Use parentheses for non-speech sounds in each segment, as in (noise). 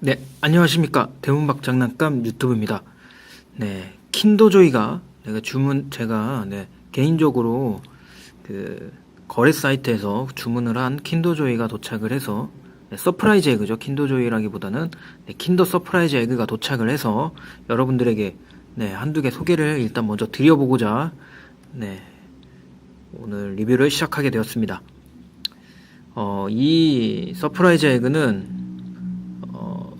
네, 안녕하십니까. 대문박 장난감 유튜브입니다. 네, 킨더조이가 내가 주문, 제가, 네, 개인적으로 그 거래 사이트에서 주문을 한 킨더조이가 도착을 해서 네, 서프라이즈 에그죠. 킨더조이라기보다는 네, 킨더 서프라이즈 에그가 도착을 해서 여러분들에게 네, 한두 개 소개를 일단 먼저 드려보고자 네, 오늘 리뷰를 시작하게 되었습니다. 어, 이 서프라이즈 에그는 어,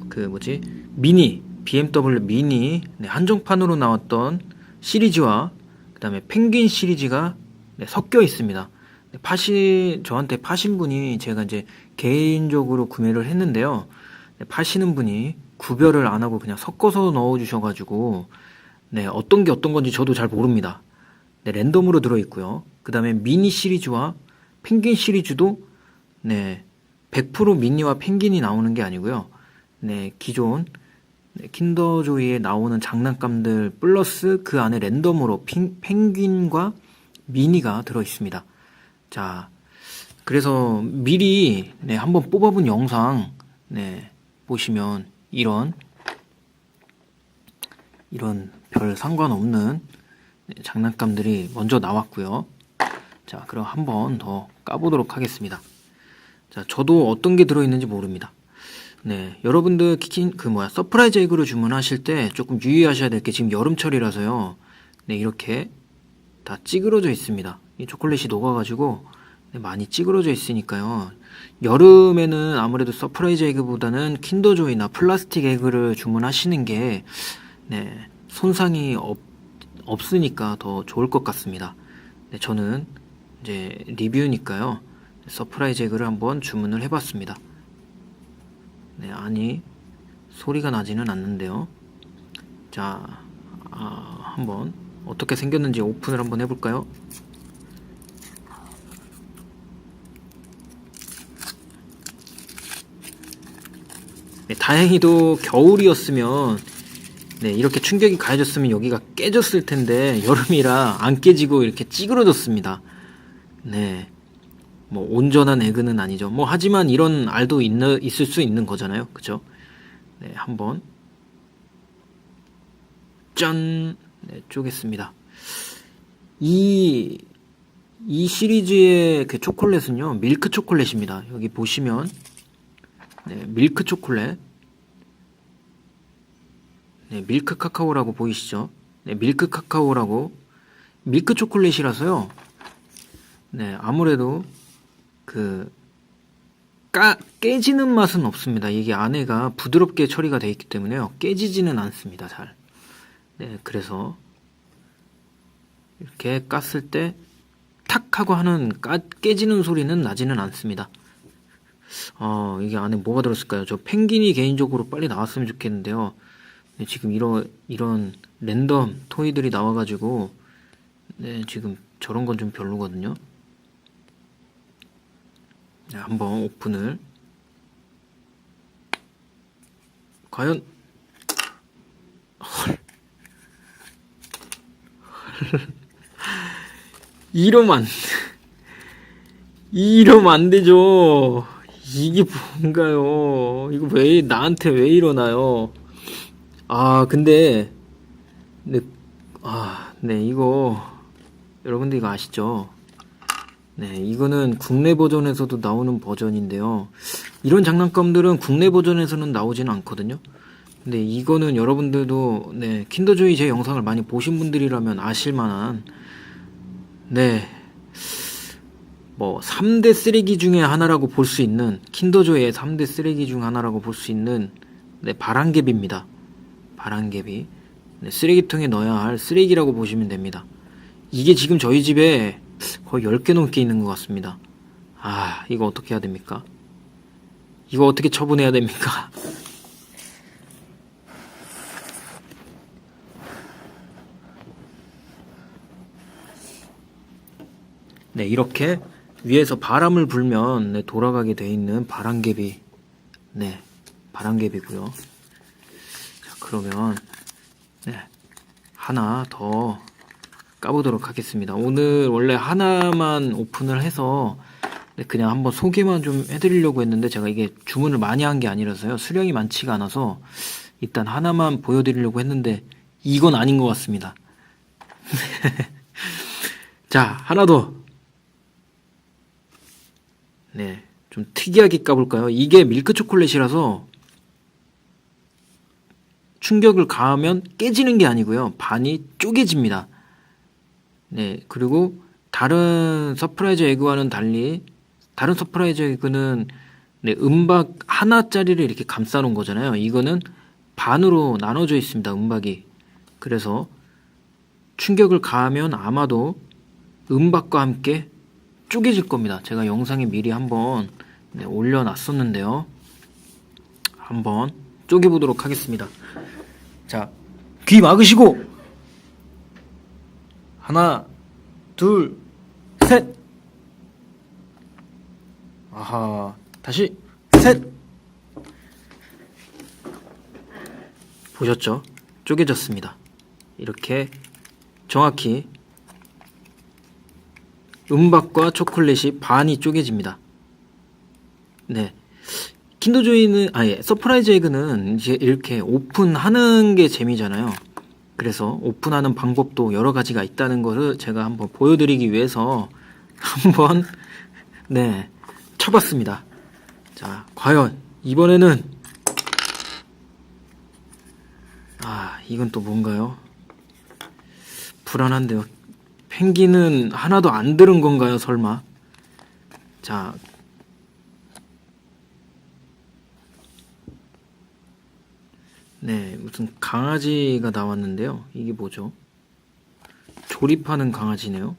그 뭐지 미니 BMW 미니 네, 한정판으로 나왔던 시리즈와 그 다음에 펭귄 시리즈가 네, 섞여 있습니다. 네, 파시 저한테 파신 분이 제가 이제 개인적으로 구매를 했는데요. 네, 파시는 분이 구별을 안 하고 그냥 섞어서 넣어 주셔가지고 네 어떤 게 어떤 건지 저도 잘 모릅니다. 네, 랜덤으로 들어 있고요. 그 다음에 미니 시리즈와 펭귄 시리즈도 네, 100% 미니와 펭귄이 나오는 게 아니고요. 네, 기존 네, 킨더조이에 나오는 장난감들 플러스 그 안에 랜덤으로 핑, 펭귄과 미니가 들어 있습니다. 자, 그래서 미리 네, 한번 뽑아본 영상 네, 보시면 이런 이런 별 상관없는 네, 장난감들이 먼저 나왔고요. 자, 그럼 한번 더 까보도록 하겠습니다. 자, 저도 어떤 게 들어있는지 모릅니다. 네, 여러분들 키킨 그 뭐야 서프라이즈 에그로 주문하실 때 조금 유의하셔야 될 게 지금 여름철이라서요. 네, 이렇게 다 찌그러져 있습니다. 이 초콜릿이 녹아가지고 네, 많이 찌그러져 있으니까요. 여름에는 아무래도 서프라이즈 에그보다는 킨더조이나 플라스틱 에그를 주문하시는 게 네, 손상이 없, 없으니까 더 좋을 것 같습니다. 네, 저는 이제 리뷰니까요. 서프라이즈 에그를 한번 주문을 해봤습니다. 네, 아니 소리가 나지는 않는데요. 자, 아, 한번 어떻게 생겼는지 오픈을 한번 해볼까요? 네, 다행히도 겨울이었으면 네, 이렇게 충격이 가해졌으면 여기가 깨졌을 텐데 여름이라 안 깨지고 이렇게 찌그러졌습니다. 네. 뭐 온전한 에그는 아니죠. 뭐 하지만 이런 알도 있는 있을 수 있는 거잖아요. 그죠? 네, 한번 짠 네, 쪼겠습니다. 이, 이 시리즈의 그 초콜릿은요, 밀크 초콜릿입니다. 여기 보시면, 네, 밀크 초콜릿. 네, 밀크 카카오라고 보이시죠? 네, 밀크 카카오라고. 밀크 초콜릿이라서요, 네, 아무래도 그, 까, 깨지는 맛은 없습니다. 이게 안에가 부드럽게 처리가 되어 있기 때문에요. 깨지지는 않습니다, 잘. 네, 그래서 이렇게 깠을 때 탁 하고 하는 까, 깨지는 소리는 나지는 않습니다. 어, 이게 안에 뭐가 들었을까요? 저 펭귄이 개인적으로 빨리 나왔으면 좋겠는데요. 네, 지금 이런 이런 랜덤 토이들이 나와가지고 네, 지금 저런 건 좀 별로거든요. 네, 한번 오픈을 과연 이러면 안, 이러면 안 되죠. 이게 뭔가요? 이거 왜, 나한테 왜 이러나요? 아, 근데, 네, 아, 네, 이거, 여러분들 이거 아시죠? 네, 이거는 국내 버전에서도 나오는 버전인데요. 이런 장난감들은 국내 버전에서는 나오지는 않거든요. 근데 이거는 여러분들도, 네, 킨더조이 제 영상을 많이 보신 분들이라면 아실 만한, 네. 뭐 3대 쓰레기 중에 하나라고 볼 수 있는 킨더조이의 3대 쓰레기 중 하나라고 볼 수 있는 네, 바람개비입니다. 바람개비. 네, 쓰레기통에 넣어야 할 쓰레기라고 보시면 됩니다. 이게 지금 저희 집에 거의 10개 넘게 있는 것 같습니다. 아, 이거 어떻게 해야 됩니까? 이거 어떻게 처분해야 됩니까? (laughs) 네, 이렇게 위에서 바람을 불면 네, 돌아가게 돼 있는 바람개비. 네, 바람개비고요. 자, 그러면 네, 하나 더 까보도록 하겠습니다. 오늘 원래 하나만 오픈을 해서 네, 그냥 한번 소개만 좀 해드리려고 했는데 제가 이게 주문을 많이 한 게 아니라서요. 수량이 많지가 않아서 일단 하나만 보여드리려고 했는데 이건 아닌 것 같습니다. (laughs) 자, 하나 더. 네, 좀 특이하게 까볼까요? 이게 밀크 초콜릿이라서 충격을 가하면 깨지는 게 아니고요. 반이 쪼개집니다. 네, 그리고 다른 서프라이즈 에그와는 달리 다른 서프라이즈 에그는 네, 은박 하나짜리를 이렇게 감싸 놓은 거잖아요. 이거는 반으로 나눠져 있습니다. 은박이. 그래서 충격을 가하면 아마도 은박과 함께 쪼개질 겁니다. 제가 영상에 미리 한번 네, 올려놨었는데요. 한번 쪼개보도록 하겠습니다. 자, 귀 막으시고 하나, 둘, 셋. 아하, 다시 셋. 보셨죠? 쪼개졌습니다. 이렇게 정확히 은박과 초콜릿이 반이 쪼개집니다. 네. 킨더조이는 아예 서프라이즈 에그는 이제 이렇게 오픈하는 게 재미잖아요. 그래서 오픈하는 방법도 여러 가지가 있다는 것을 제가 한번 보여드리기 위해서 한번 네 쳐봤습니다. 자, 과연 이번에는 아 이건 또 뭔가요? 불안한데요. 펭귄은 하나도 안 들은 건가요, 설마? 자, 네, 무슨 강아지가 나왔는데요. 이게 뭐죠? 조립하는 강아지네요.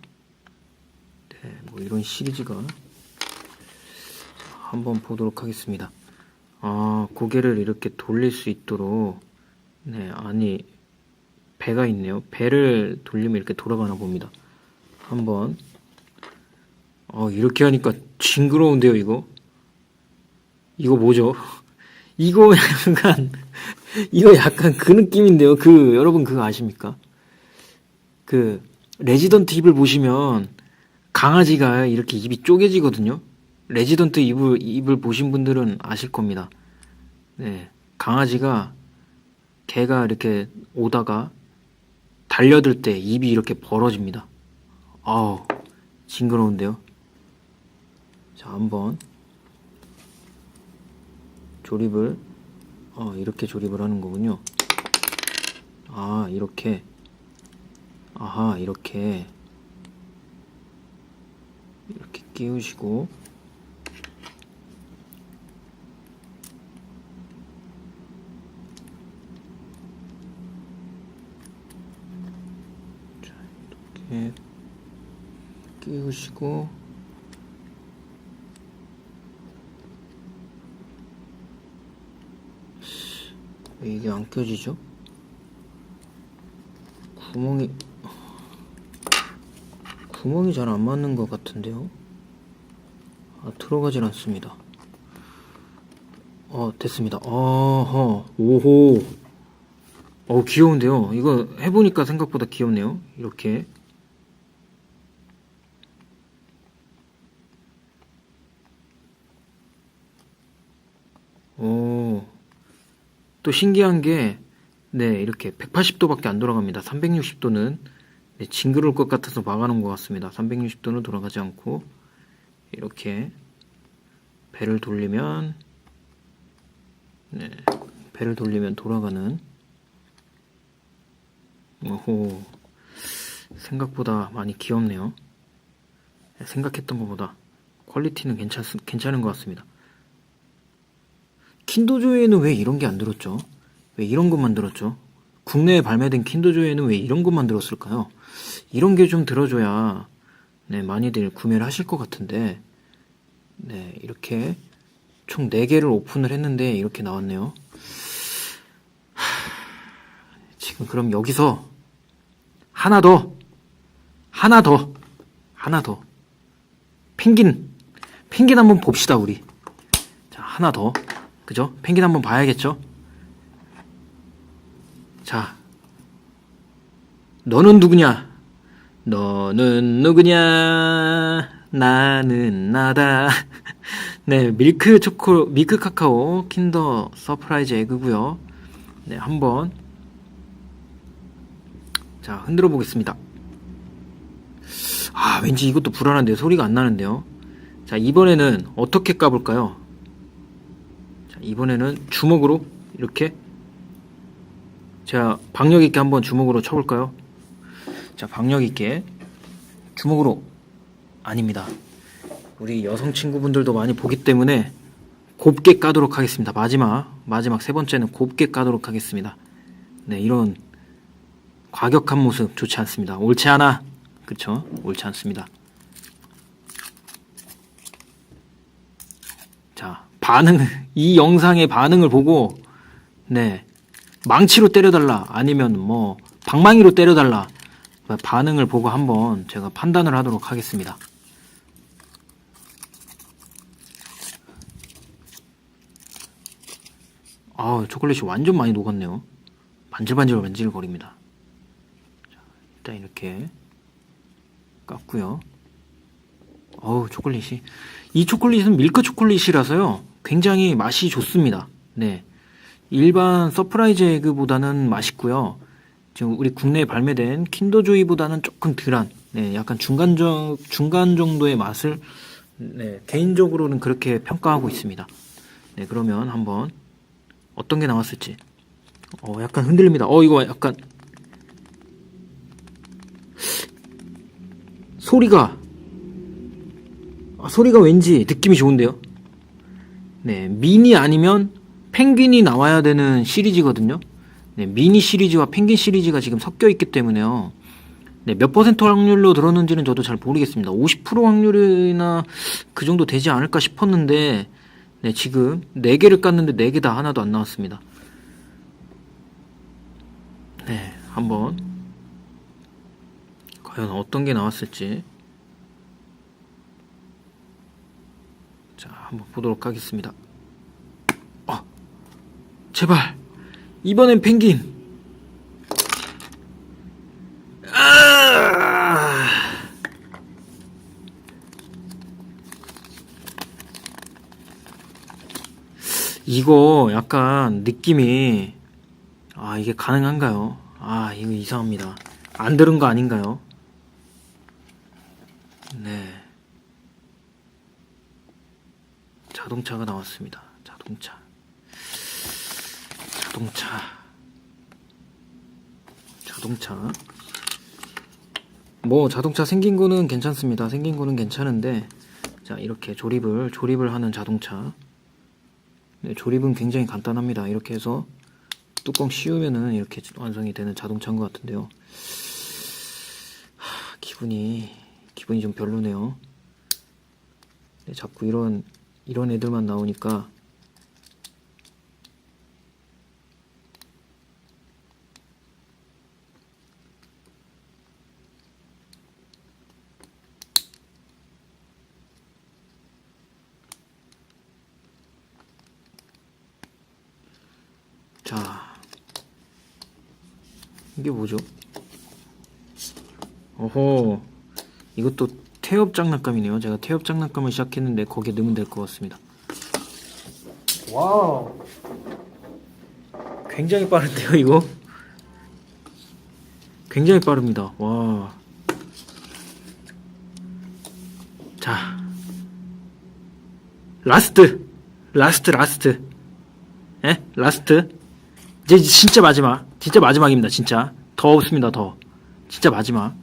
네, 뭐 이런 시리즈가 한번 보도록 하겠습니다. 아, 고개를 이렇게 돌릴 수 있도록 네, 아니 배가 있네요. 배를 돌리면 이렇게 돌아가나 봅니다. 한번 어, 이렇게 하니까 징그러운데요, 이거. 이거 뭐죠? (laughs) 이거 약간 이거 약간 그 느낌인데요. 그 여러분 그거 아십니까? 그 레지던트 입을 보시면 강아지가 이렇게 입이 쪼개지거든요. 레지던트 입을 입을 보신 분들은 아실 겁니다. 네, 강아지가 개가 이렇게 오다가 달려들 때 입이 이렇게 벌어집니다. 아우 징그러운데요. 자 한번 조립을 어, 이렇게 조립을 하는 거군요. 아, 이렇게. 아하, 이렇게. 이렇게 끼우시고. 자, 이렇게 끼우시고. 왜 이게 안 껴지죠? 구멍이 구멍이 잘 안 맞는 것 같은데요? 아, 들어가질 않습니다. 어, 됐습니다. 어허, 오호. 어, 귀여운데요? 이거 해보니까 생각보다 귀엽네요. 이렇게. 오. 또 신기한 게, 네, 이렇게 180도밖에 안 돌아갑니다. 360도는 네, 징그러울 것 같아서 막아놓은 것 같습니다. 360도는 돌아가지 않고, 이렇게 배를 돌리면, 네, 배를 돌리면 돌아가는, 오호, 생각보다 많이 귀엽네요. 네, 생각했던 것보다 퀄리티는 괜찮, 괜찮은 것 같습니다. 킨더조이에는 왜 이런 게 안 들었죠? 왜 이런 것만 들었죠? 국내에 발매된 킨더조이에는 왜 이런 것만 들었을까요? 이런 게 좀 들어줘야 네, 많이들 구매를 하실 것 같은데 네, 이렇게 총 4개를 오픈을 했는데 이렇게 나왔네요. 하, 지금 그럼 여기서 하나 더 하나 더 하나 더 펭귄 펭귄 한번 봅시다 우리 자 하나 더 그죠? 펭귄 한번 봐야겠죠? 자, 너는 누구냐? 너는 누구냐? 나는 나다. (laughs) 네, 밀크 초코, 밀크 카카오 킨더 서프라이즈 에그고요. 네, 한번 자 흔들어 보겠습니다. 아, 왠지 이것도 불안한데 소리가 안 나는데요. 자, 이번에는 어떻게 까볼까요? 자, 이번에는 주먹으로 이렇게 제가 박력 있게 한번 주먹으로 쳐볼까요? 자, 박력 있게 주먹으로 아닙니다. 우리 여성 친구분들도 많이 보기 때문에 곱게 까도록 하겠습니다. 마지막 마지막 세 번째는 곱게 까도록 하겠습니다. 네, 이런 과격한 모습 좋지 않습니다. 옳지 않아. 그쵸? 옳지 않습니다. 자, 반응, 이 영상의 반응을 보고, 네, 망치로 때려달라. 아니면 뭐, 방망이로 때려달라. 반응을 보고 한번 제가 판단을 하도록 하겠습니다. 아, 초콜릿이 완전 많이 녹았네요. 반질반질 반질거립니다. 자, 일단 이렇게 깠고요. 어우, 초콜릿이. 이 초콜릿은 밀크 초콜릿이라서요. 굉장히 맛이 좋습니다. 네. 일반 서프라이즈 에그보다는 맛있고요. 지금 우리 국내에 발매된 킨더조이보다는 조금 덜한, 네, 약간 중간 정, 중간 정도의 맛을, 네, 개인적으로는 그렇게 평가하고 있습니다. 네, 그러면 한번 어떤 게 나왔을지. 어, 약간 흔들립니다. 어, 이거 약간 소리가 아, 소리가 왠지 느낌이 좋은데요. 네, 미니 아니면 펭귄이 나와야 되는 시리즈거든요. 네, 미니 시리즈와 펭귄 시리즈가 지금 섞여 있기 때문에요. 네, 몇 퍼센트 확률로 들었는지는 저도 잘 모르겠습니다. 50% 확률이나 그 정도 되지 않을까 싶었는데, 네, 지금 4개를 깠는데 4개 다 하나도 안 나왔습니다. 네, 한번 과연 어떤 게 나왔을지 자, 한번 보도록 하겠습니다. 아, 제발 이번엔 펭귄. 아! 이거 약간 느낌이 아 이게 가능한가요? 아 이거 이상합니다. 안 들은 거 아닌가요? 네. 자동차가 나왔습니다. 자동차. 자동차. 자동차. 뭐 자동차 생긴 거는 괜찮습니다. 생긴 거는 괜찮은데 자 이렇게 조립을 조립을 하는 자동차. 네, 조립은 굉장히 간단합니다. 이렇게 해서 뚜껑 씌우면은 이렇게 완성이 되는 자동차인 것 같은데요. 하, 기분이 기분이 좀 별로네요. 네, 자꾸 이런 이런 애들만 나오니까 자 이게 뭐죠? 어허 이것도 태엽 장난감이네요. 제가 태엽 장난감을 시작했는데 거기에 넣으면 될 것 같습니다. 와우. 굉장히 빠른데요, 이거? 굉장히 빠릅니다. 와. 자. 라스트. 라스트, 라스트. 예? 라스트. 이제 진짜 마지막. 진짜 마지막입니다, 진짜. 더 없습니다, 더. 진짜 마지막.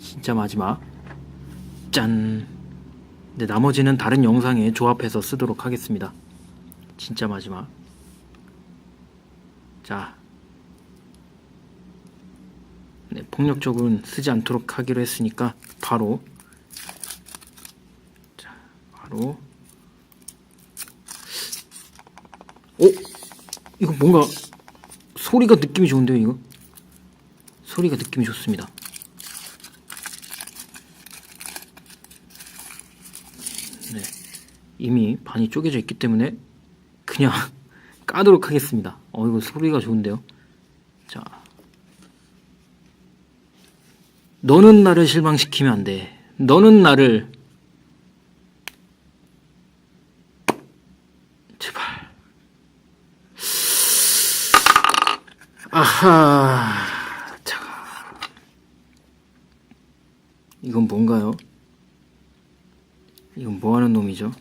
진짜 마지막. 짠. 네, 나머지는 다른 영상에 조합해서 쓰도록 하겠습니다. 진짜 마지막. 자. 네, 폭력적은 쓰지 않도록 하기로 했으니까 바로 자, 바로 오! 이거 뭔가 소리가 느낌이 좋은데요, 이거? 소리가 느낌이 좋습니다. 이미 반이 쪼개져 있기 때문에 그냥 (laughs) 까도록 하겠습니다. 어, 이거 소리가 좋은데요? 자. 너는 나를 실망시키면 안 돼. 너는 나를. 제발. 아하. 자. 이건 뭔가요? 이건 뭐 하는 놈이죠?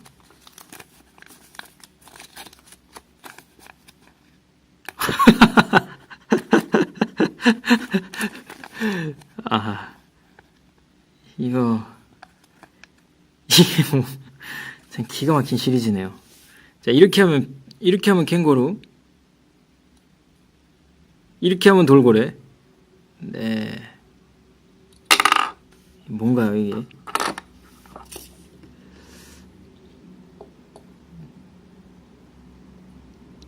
이게 뭐참 기가 막힌 시리즈네요. 자, 이렇게 하면 이렇게 하면 캥거루 이렇게 하면 돌고래. 네. 뭔가요, 이게?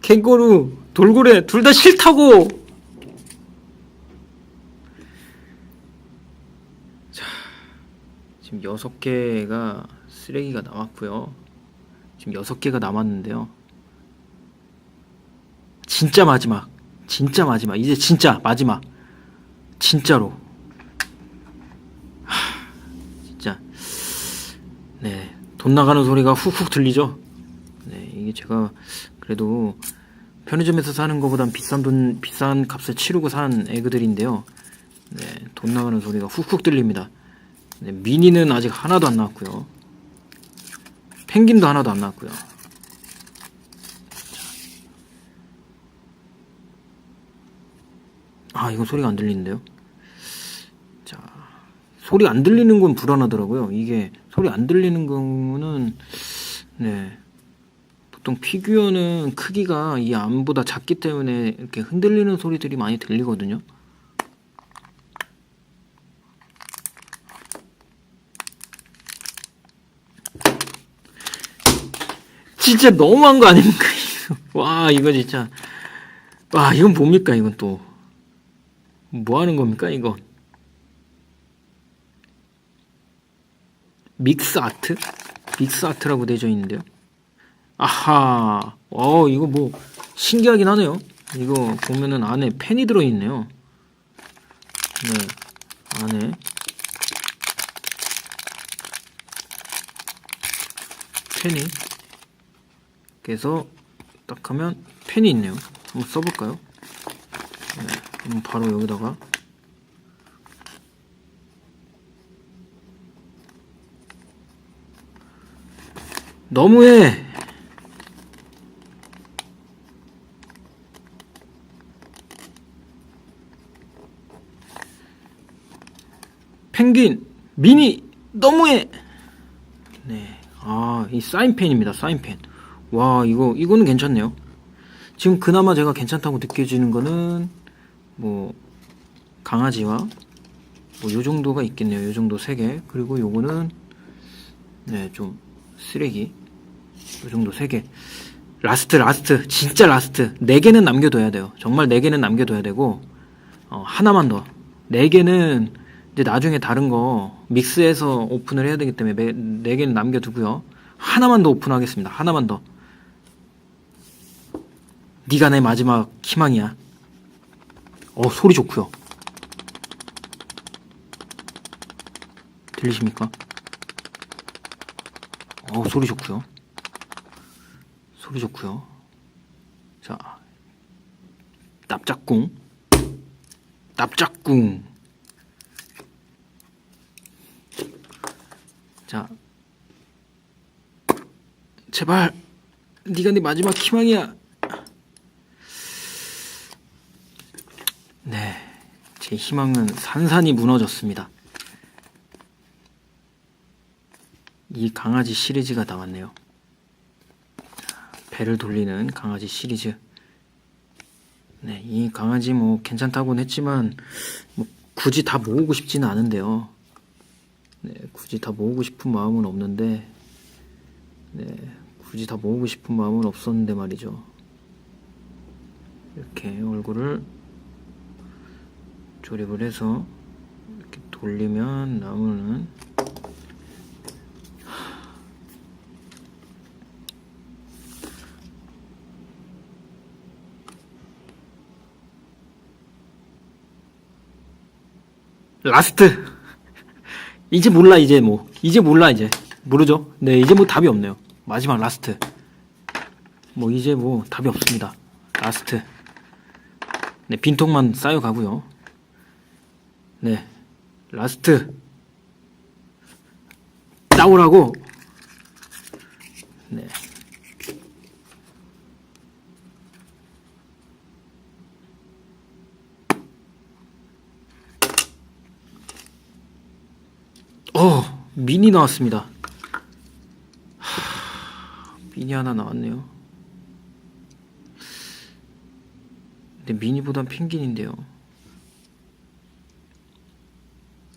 캥거루, 돌고래, 둘 다 싫다고! 자, 지금 여섯 개가 쓰레기가 남았고요. 지금 여섯 개가 남았는데요. 진짜 마지막. 진짜 마지막. 이제 진짜 마지막. 진짜로. 하, 진짜. 네. 돈 나가는 소리가 훅훅 들리죠? 네. 이게 제가 그래도 편의점에서 사는 것보단 비싼 돈, 비싼 값을 치르고 산 에그들인데요. 네. 돈 나가는 소리가 훅훅 들립니다. 네, 미니는 아직 하나도 안 나왔고요. 펭귄도 하나도 안 나왔고요. 아, 이건 소리가 안 들리는데요. 자, 소리 안 들리는 건 불안하더라고요. 이게 소리 안 들리는 경우는 네. 보통 피규어는 크기가 이 암보다 작기 때문에 이렇게 흔들리는 소리들이 많이 들리거든요. 진짜 너무한 거 아닙니까? (laughs) 와, 이거 진짜. 와, 이건 뭡니까, 이건 또. 뭐 하는 겁니까, 이거? 믹스 아트? 믹스 아트라고 되어 있는데요. 아하, 어, 이거 뭐, 신기하긴 하네요. 이거 보면은 안에 펜이 들어있네요. 네, 안에. 펜이. 그래서 딱 하면 펜이 있네요. 한번 써볼까요? 네, 그럼 바로 여기다가 너무해. 펭귄 미니 너무해. 네, 아 이 사인펜입니다. 사인펜. 와 이거 이거는 괜찮네요. 지금 그나마 제가 괜찮다고 느껴지는 거는 뭐 강아지와 뭐 요 정도가 있겠네요. 요 정도 세 개. 그리고 요거는 네 좀 쓰레기. 요 정도 세 개. 라스트 라스트 진짜 라스트 네 개는 남겨둬야 돼요. 정말 네 개는 남겨둬야 되고 어, 하나만 더. 네 개는 이제 나중에 다른 거 믹스해서 오픈을 해야 되기 때문에 네, 네 개는 남겨두고요. 하나만 더 오픈하겠습니다. 하나만 더. 네가 내 마지막 희망이야. 어 소리 좋고요. 들리십니까? 어 소리 좋고요. 소리 좋고요. 자, 납작궁, 납작궁. 자, 제발 네가 내 마지막 희망이야. 네, 제 희망은 산산이 무너졌습니다. 이 강아지 시리즈가 나왔네요. 배를 돌리는 강아지 시리즈. 네, 이 강아지 뭐 괜찮다고는 했지만 뭐 굳이 다 모으고 싶지는 않은데요. 네, 굳이 다 모으고 싶은 마음은 없는데, 네, 굳이 다 모으고 싶은 마음은 없었는데 말이죠. 이렇게 얼굴을 조립을 해서 이렇게 돌리면 나무는 라스트! (laughs) 이제 몰라 이제 뭐. 이제 몰라 이제. 모르죠? 네 이제 뭐 답이 없네요. 마지막 라스트. 뭐 이제 뭐 답이 없습니다. 라스트. 네, 빈통만 쌓여가고요. 네, 라스트 나오라고. 네. 어, 미니 나왔습니다. 하, 미니 하나 나왔네요. 근데 미니보단 펭귄인데요.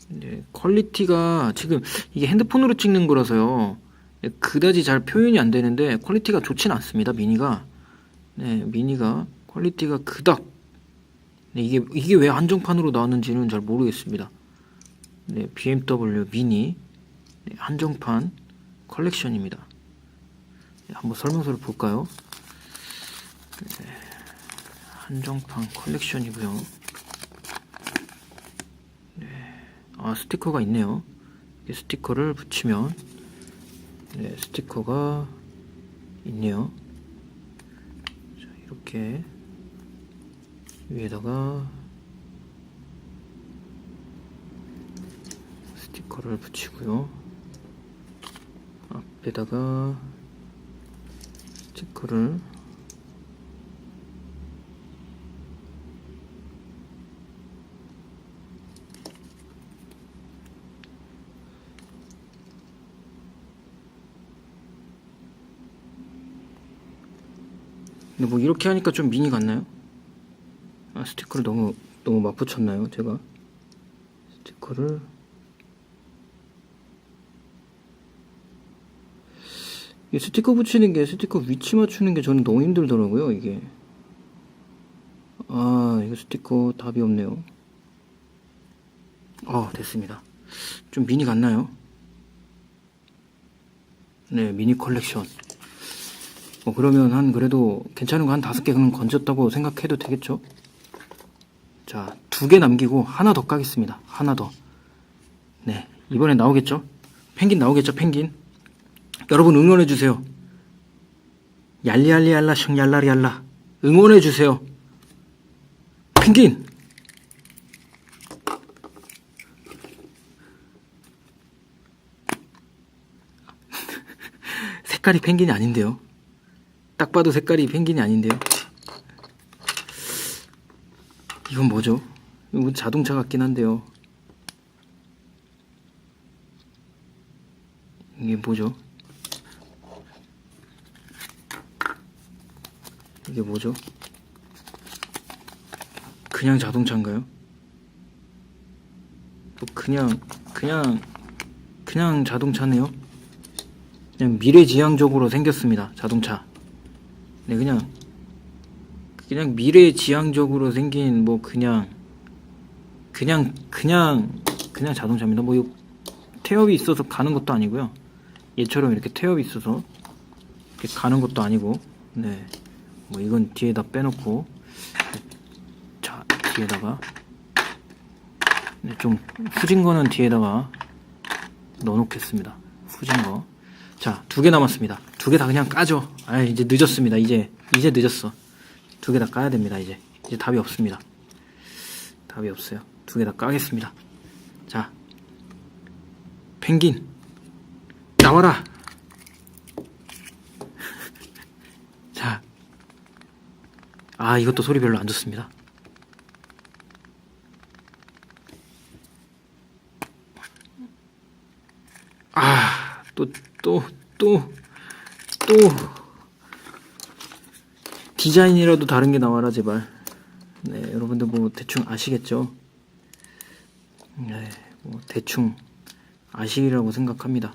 네, 퀄리티가 지금 이게 핸드폰으로 찍는 거라서요. 네, 그다지 잘 표현이 안 되는데 퀄리티가 좋진 않습니다. 미니가. 네, 미니가 퀄리티가 그닥. 네, 이게 이게 왜 한정판으로 나왔는지는 잘 모르겠습니다. 네, BMW 미니 네, 한정판 컬렉션입니다. 네, 한번 설명서를 볼까요? 네, 한정판 컬렉션이고요. 네, 아 스티커가 있네요. 이 스티커를 붙이면 네, 스티커가 있네요. 자, 이렇게 위에다가 스티커를 붙이고요. 앞에다가 스티커를 근데 뭐 이렇게 하니까 좀 미니 같나요? 아 스티커를 너무 너무 막 붙였나요 제가? 스티커를 이 스티커 붙이는 게 스티커 위치 맞추는 게 저는 너무 힘들더라고요 이게 아 이거 스티커 답이 없네요 어 됐습니다 좀 미니 같나요? 네 미니 컬렉션 뭐 그러면 한 그래도 괜찮은 거 한 다섯 개는 건졌다고 생각해도 되겠죠? 자, 두 개 남기고 하나 더 까겠습니다. 하나 더. 네, 이번엔 나오겠죠? 펭귄 나오겠죠? 펭귄. 여러분 응원해 주세요. 얄리얄리얄라 숑얄라리얄라 응원해 주세요. 펭귄. (laughs) 색깔이 펭귄이 아닌데요. 딱 봐도 색깔이 펭귄이 아닌데요. 이건 뭐죠? 이건 자동차 같긴 한데요. 이게 뭐죠? 이게 뭐죠? 그냥 자동차인가요? 뭐 그냥 그냥 그냥 자동차네요. 그냥 미래지향적으로 생겼습니다. 자동차. 네, 그냥 그냥 미래 지향적으로 생긴 뭐 그냥 그냥 그냥 그냥 자동차입니다. 뭐 태엽이 있어서 가는 것도 아니고요. 얘처럼 이렇게 태엽이 있어서 이렇게 가는 것도 아니고 네. 뭐 이건 뒤에다 빼놓고 자 뒤에다가 네, 좀 후진 거는 뒤에다가 넣어놓겠습니다. 후진 거. 자, 두 개 남았습니다. 두 개 다 그냥 까죠. 아, 이제 늦었습니다. 이제, 이제 늦었어. 두 개 다 까야 됩니다. 이제. 이제 답이 없습니다. 답이 없어요. 두 개 다 까겠습니다. 자, 펭귄. 나와라! (laughs) 자. 아, 이것도 소리 별로 안 좋습니다. 아, 또, 또, 또, 또. 디자인이라도 다른 게 나와라, 제발. 네, 여러분들 뭐 대충 아시겠죠? 네, 뭐 대충 아시리라고 생각합니다.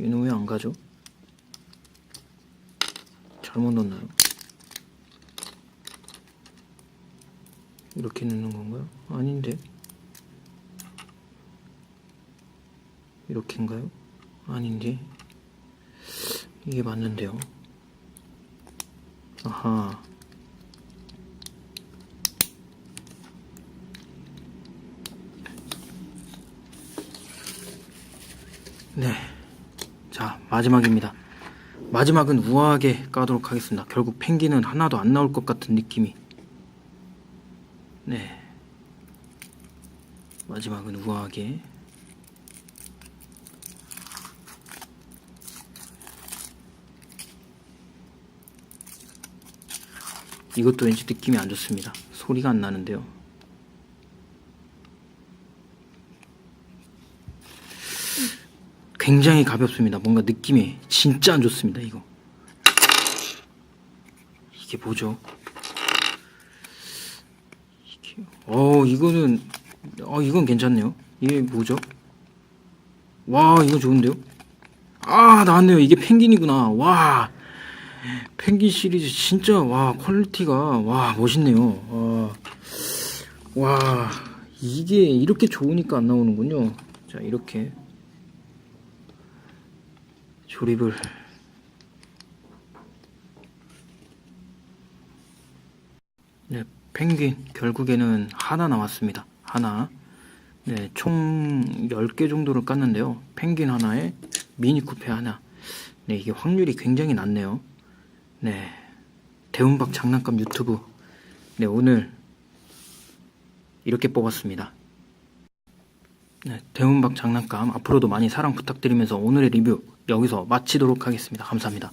얘는 왜안 가죠? 잘못 넣었나요? 이렇게 넣는 건가요? 아닌데 이렇게인가요? 아닌데 이게 맞는데요 아하 네. 자, 마지막입니다. 마지막은 우아하게 까도록 하겠습니다. 결국 펭귄은 하나도 안 나올 것 같은 느낌이. 네. 마지막은 우아하게. 이것도 왠지 느낌이 안 좋습니다. 소리가 안 나는데요. 굉장히 가볍습니다. 뭔가 느낌이 진짜 안 좋습니다. 이거. 이게 뭐죠? 이게 어 이거는 어 이건 괜찮네요. 이게 뭐죠? 와 이거 좋은데요? 아 나왔네요. 이게 펭귄이구나. 와 펭귄 시리즈 진짜 와 퀄리티가 와 멋있네요. 와, 와 이게 이렇게 좋으니까 안 나오는군요. 자 이렇게 조립을 네, 펭귄 결국에는 하나 나왔습니다. 하나. 네, 총 10개 정도를 깠는데요. 펭귄 하나에 미니 쿠페 하나. 네, 이게 확률이 굉장히 낮네요. 네. 대운박 장난감 유튜브. 네, 오늘 이렇게 뽑았습니다. 네, 대운박 장난감 앞으로도 많이 사랑 부탁드리면서 오늘의 리뷰 여기서 마치도록 하겠습니다. 감사합니다.